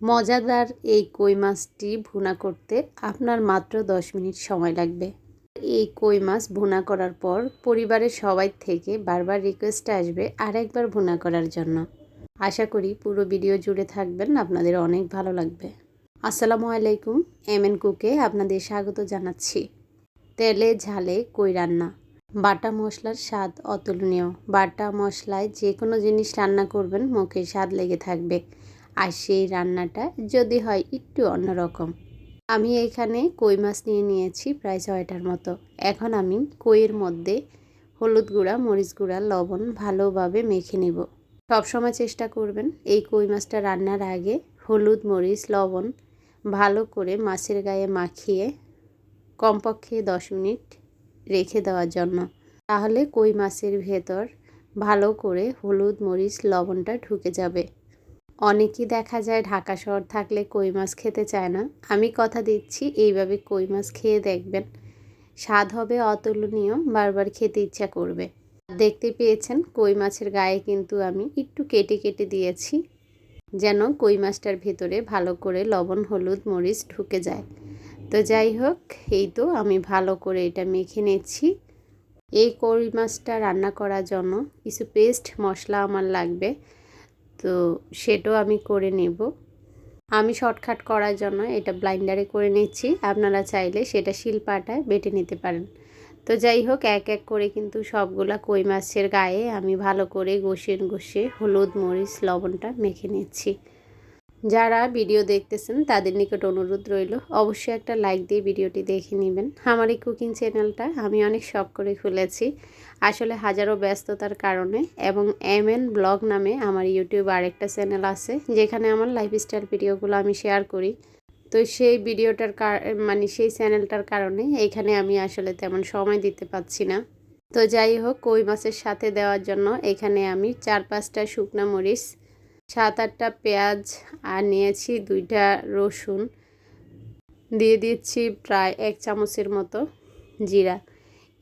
মজাদার এই কই মাছটি ভুনা করতে আপনার মাত্র দশ মিনিট সময় লাগবে। এই কই মাছ ভুনা করার পর পরিবারের সবাই থেকে বারবার রিকোয়েস্ট আসবে আরেকবার ভুনা করার জন্য। আশা করি পুরো ভিডিও জুড়ে থাকবেন, আপনাদের অনেক ভালো লাগবে। আসসালামু আলাইকুম এম এন কুকে আপনাদের স্বাগত জানাচ্ছি। তেলে ঝালে কই রান্না। বাটা মশলার স্বাদ অতুলনীয়। বাটা মশলায় যে কোনো জিনিস রান্না করবেন, মুখে স্বাদ লেগে থাকবে। আর সেই রান্নাটা যদি হয় একটু অন্যরকম। আমি এখানে কই মাছ নিয়ে নিয়েছি প্রায় ছয়টার মতো। এখন আমি কইয়ের মধ্যে হলুদ গুঁড়া, মরিচ গুঁড়া, লবণ ভালোভাবে মেখে নেব। সবসময় চেষ্টা করবেন এই কই মাছটা রান্নার আগে হলুদ, মরিচ, লবণ ভালো করে মাছের গায়ে মাখিয়ে কমপক্ষে দশ মিনিট রেখে দেওয়ার জন্য। তাহলে কই মাছের ভেতর ভালো করে হলুদ, মরিচ, লবণটা ঢুকে যাবে। অনেকেই দেখা যায় ঢাকা শহর থাকলে কই মাছ খেতে চায় না। আমি কথা দিচ্ছি, এইভাবে কই মাছ খেয়ে দেখবেন। স্বাদ হবে অতুলনীয়, বারবার খেতে ইচ্ছা করবে। দেখতে পেয়েছেন, কই মাছের গায়ে কিন্তু আমি একটু কেটে কেটে দিয়েছি, যেন কই মাছটার ভেতরে ভালো করে লবণ, হলুদ, মরিচ ঢুকে যায়। তো যাই হোক, এই তো আমি ভালো করে এটা মেখে নিচ্ছি। এই কই মাছটা রান্না করার জন্য কিছু পেস্ট মশলা আমার লাগবে। তো সেটাও আমি করে নেব। আমি শর্টকাট করার জন্য এটা ব্লাইন্ডারে করে নিচ্ছি। আপনারা চাইলে সেটা শিলপাটায় বেটে নিতে পারেন। তো যাই হোক, এক এক করে কিন্তু সবগুলা কই মাছের গায়ে আমি ভালো করে ঘষে ঘষে হলুদ, মরিচ, লবণটা মেখে নিচ্ছি। যারা ভিডিও দেখতেছেন, তাদের নিকট অনুরোধ রইল, অবশ্যই একটা লাইক দিয়ে ভিডিওটি দেখে নেবেন। আমার এই কুকিং চ্যানেলটা আমি অনেক শখ করে খুলেছি, আসলে হাজারো ব্যস্ততার কারণে, এবং এম এন ব্লগ নামে আমার ইউটিউব আরেকটা চ্যানেল আছে, যেখানে আমার লাইফস্টাইল ভিডিওগুলো আমি শেয়ার করি। তো সেই ভিডিওটার মানে সেই চ্যানেলটার কারণে এইখানে আমি আসলে তেমন সময় দিতে পারছি না। তো যাই হোক কই মাছের সাথে দেওয়ার জন্য এখানে আমি চার পাঁচটা শুকনো মরিচ সাত আটটা পেঁয়াজ আর নিয়েছি দুইটা রসুন। দিয়ে দিচ্ছি প্রায় এক চামচের মতো জিরা।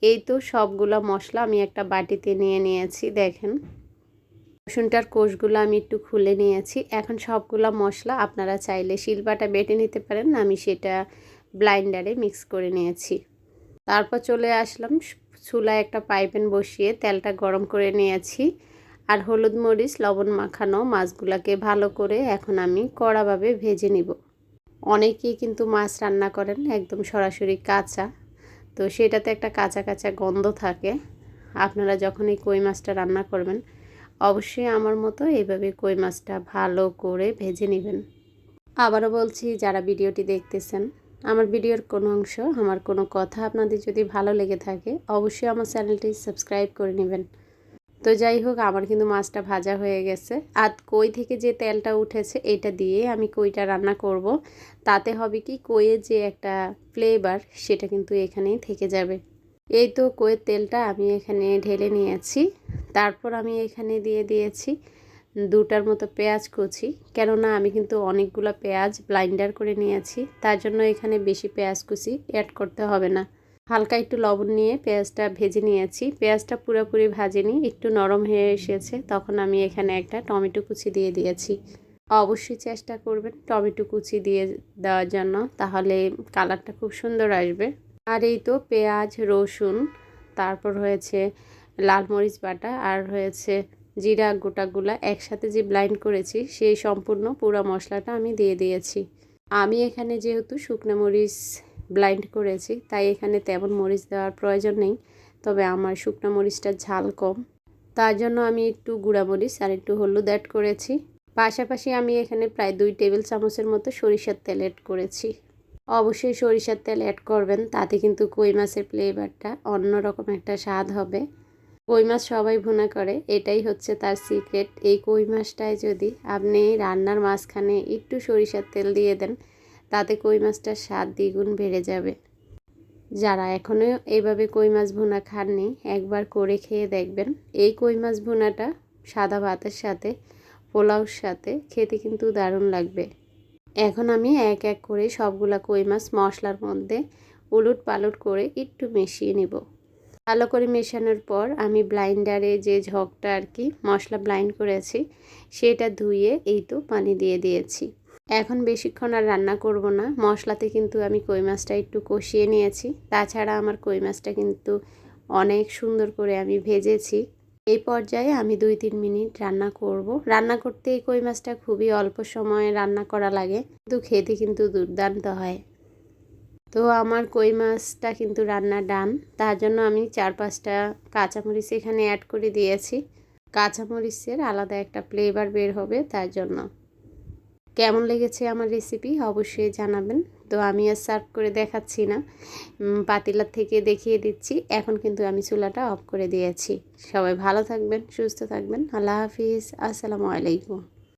এই তো সবগুলো মশলা আমি একটা বাটিতে নিয়ে নিয়েছি, দেখেন। রসুনটার কোষগুলো আমি একটু খুলে নিয়েছি। এখন সবগুলো মশলা আপনারা চাইলে শিলবাটা বেটে নিতে পারেন, আমি সেটা ব্লাইন্ডারে মিক্স করে নিয়েছি। তারপর চলে আসলাম চুলায় একটা পাইপেন বসিয়ে তেলটা গরম করে নিয়েছি। আর হলুদ মরিচ, লবণ মাখানো মাছগুলোকে ভালো করে এখন আমি কড়াভাবে ভেজে নিব। অনেকেই কিন্তু মাছ রান্না করেন একদম সরাসরি কাঁচা, তো সেটাতে একটা কাঁচা কাঁচা গন্ধ থাকে। আপনারা যখন এই কই মাছটা রান্না করবেন, অবশ্যই আমার মতো এইভাবে কই মাছটা ভালো করে ভেজে নেবেন। আবারও বলছি, যারা ভিডিওটি দেখতেছেন, আমার ভিডিওর কোনো অংশ, আমার কোনো কথা আপনাদের যদি ভালো লেগে থাকে, অবশ্যই আমার চ্যানেলটি সাবস্ক্রাইব করে নেবেন। তো যাই হোক, আমার কিন্তু মাছটা ভাজা হয়ে গেছে। আর কই থেকে যে তেলটা উঠেছে, এটা দিয়ে আমি কইটা রান্না করব। তাতে হবে কি, কইয়ের যে একটা ফ্লেভার সেটা কিন্তু এখানেই থেকে যাবে। এই তো কইয়ের তেলটা আমি এখানে ঢেলে নিয়েছি। তারপর আমি এখানে দিয়ে দিয়েছি দুটার মতো পেঁয়াজ কুচি। কেননা আমি কিন্তু অনেকগুলো পেঁয়াজ ব্লাইন্ডার করে নিয়েছি, তার জন্য এখানে বেশি পেঁয়াজ কুচি অ্যাড করতে হবে না। হালকা একটু লবণ নিয়ে পেঁয়াজটা ভেজে নিয়েছি। পেঁয়াজটা পুরোপুরি ভাজেনি, একটু নরম হয়ে এসেছে। তখন আমি এখানে একটা টমেটো কুচি দিয়ে দিয়েছি। অবশ্যই চেষ্টা করবেন টমেটো কুচি দিয়ে দেওয়ার জন্য, তাহলে কালারটা খুব সুন্দর আসবে। আর এই তো পেঁয়াজ, রসুন, তারপর হয়েছে লাল মরিচ বাটা, আর হয়েছে জিরা গোটাগুলা একসাথে যে ব্লাইন্ড করেছি, সেই সম্পূর্ণ পুরো মশলাটা আমি দিয়ে দিয়েছি। আমি এখানে যেহেতু শুকনো মরিচ ব্লাইন্ড করেছি, তাই এখানে তেমন মরিচ দেওয়ার প্রয়োজন নেই। তবে আমার শুকনো মরিচটা ঝাল কম। তার জন্য আমি একটু গুঁড়া মরিচ আর একটু হলুদ অ্যাড করেছি। পাশাপাশি আমি এখানে প্রায় দুই টেবিল চামচের মতো সরিষার তেল অ্যাড করেছি। অবশ্যই সরিষার তেল অ্যাড করবেন, তাতে কিন্তু কই মাছের ফ্লেভারটা অন্যরকম একটা স্বাদ হবে। কই মাছ সবাই ভুনা করে, এটাই হচ্ছে তার সিক্রেট এই কই মাছটায় যদি আপনি রান্নার মাঝখানে একটু সরিষার তেল দিয়ে দেন তাতে কই মাছটার স্বাদ দ্বিগুণ বেড়ে যাবে। যারা এখনও এইভাবে কই মাছ ভুনা খাননি, একবার করে খেয়ে দেখবেন। এই কই মাছ ভুনাটা সাদা ভাতের সাথে, পোলাওর সাথে খেতে কিন্তু দারুণ লাগবে। এখন আমি এক এক করে সবগুলা কই মাছ মশলার মধ্যে উলুট পালট করে একটু মিশিয়ে নেব। ভালো করে মেশানোর পর আমি ব্লাইন্ডারে যে ঝকটা আর কি মশলা ব্লাইন্ড করেছি, সেটা ধুয়ে এই তো পানি দিয়ে দিয়েছি। এখন বেশিক্ষণ আর রান্না করব না। মশলাতে কিন্তু আমি কই মাছটা একটু কষিয়ে নিয়েছি। তাছাড়া আমার কই মাছটা কিন্তু অনেক সুন্দর করে আমি ভেজেছি। এই পর্যায়ে আমি দুই তিন মিনিট রান্না করব। রান্না করতে এই কই মাছটা খুবই অল্প সময়ে রান্না করা লাগে। কিন্তু খেতে কিন্তু দুর্দান্ত হয়। তো আমার কই মাছটা কিন্তু রান্না ডান। তার জন্য আমি চার পাঁচটা কাঁচামরিচ এখানে অ্যাড করে দিয়েছি। কাঁচামরিচের আলাদা একটা ফ্লেভার বের হবে তার জন্য। কেমন লেগেছে আমার রেসিপি অবশ্যই জানাবেন। তো আমি আর সার্ভ করে দেখাচ্ছি না। পাতিলার থেকে দেখিয়ে দিচ্ছি। এখন কিন্তু আমি চুলাটা অফ করে দিয়েছি। সবাই ভালো থাকবেন, সুস্থ থাকবেন। আল্লাহ হাফিজ। আসসালামু আলাইকুম।